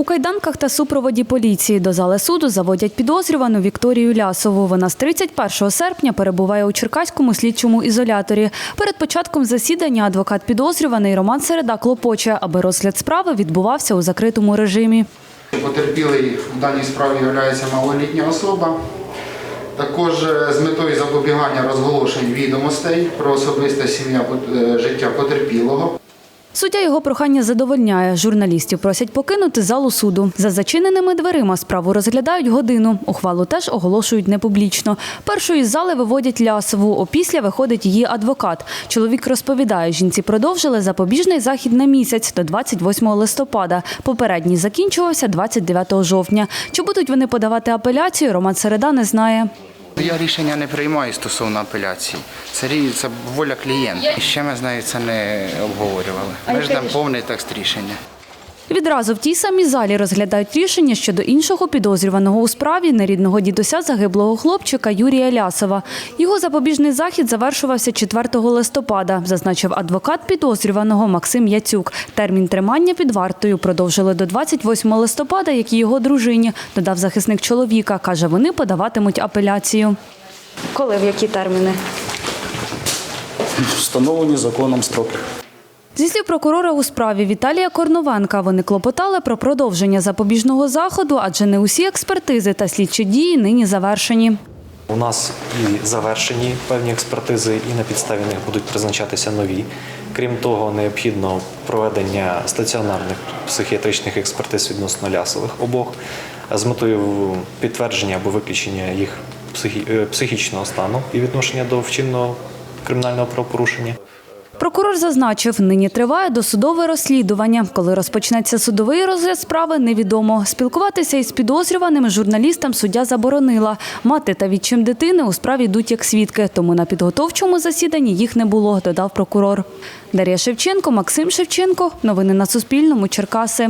У кайданках та супроводі поліції до зали суду заводять підозрювану Вікторію Лясову. Вона з 31 серпня перебуває у Черкаському слідчому ізоляторі. Перед початком засідання адвокат підозрюваний Роман Середа клопоче, аби розгляд справи відбувався у закритому режимі. Потерпілий в даній справі є малолітня особа. Також е, з метою запобігання розголошень відомостей про особисте сім'я е, життя потерпілого. Суддя його прохання задовольняє. Журналістів просять покинути залу суду. За зачиненими дверима справу розглядають годину. Ухвалу теж оголошують непублічно. Першою із зали виводять Лясову. Опісля виходить її адвокат. Чоловік розповідає, жінці продовжили запобіжний захід на місяць до 28 листопада. Попередній закінчувався 29 жовтня. Чи будуть вони подавати апеляцію, Роман Середа не знає. Я рішення не приймаю стосовно апеляції. Це, це воля клієнта. І ще ми з нею це не обговорювали. Ми ждемо повний текст рішення. Відразу в тій самій залі розглядають рішення щодо іншого підозрюваного у справі нерідного дідуся загиблого хлопчика Юрія Лясова. Його запобіжний захід завершувався 4 листопада, зазначив адвокат підозрюваного Максим Яцюк. Термін тримання під вартою продовжили до 28 листопада, як і його дружині, додав захисник чоловіка. Каже, вони подаватимуть апеляцію. Коли в які терміни? встановлені законом строки. Зі слів прокурора у справі Віталія Корновенка, вони клопотали про продовження запобіжного заходу, адже не усі експертизи та слідчі дії нині завершені. У нас і завершені певні експертизи, і на підставі них будуть призначатися нові. Крім того, необхідно проведення стаціонарних психіатричних експертиз відносно лясових обох з метою підтвердження або виключення їх е, психічного стану і відношення до вчинного кримінального правопорушення. Прокурор зазначив, нині триває досудове розслідування. Коли розпочнеться судовий розгляд справи, невідомо. Спілкуватися із підозрюваним журналістам суддя заборонила. Мати та відчим дитини у справі йдуть як свідки, тому на підготовчому засіданні їх не було, додав прокурор. Дар'я Шевченко, Максим Шевченко. Новини на Суспільному. Черкаси.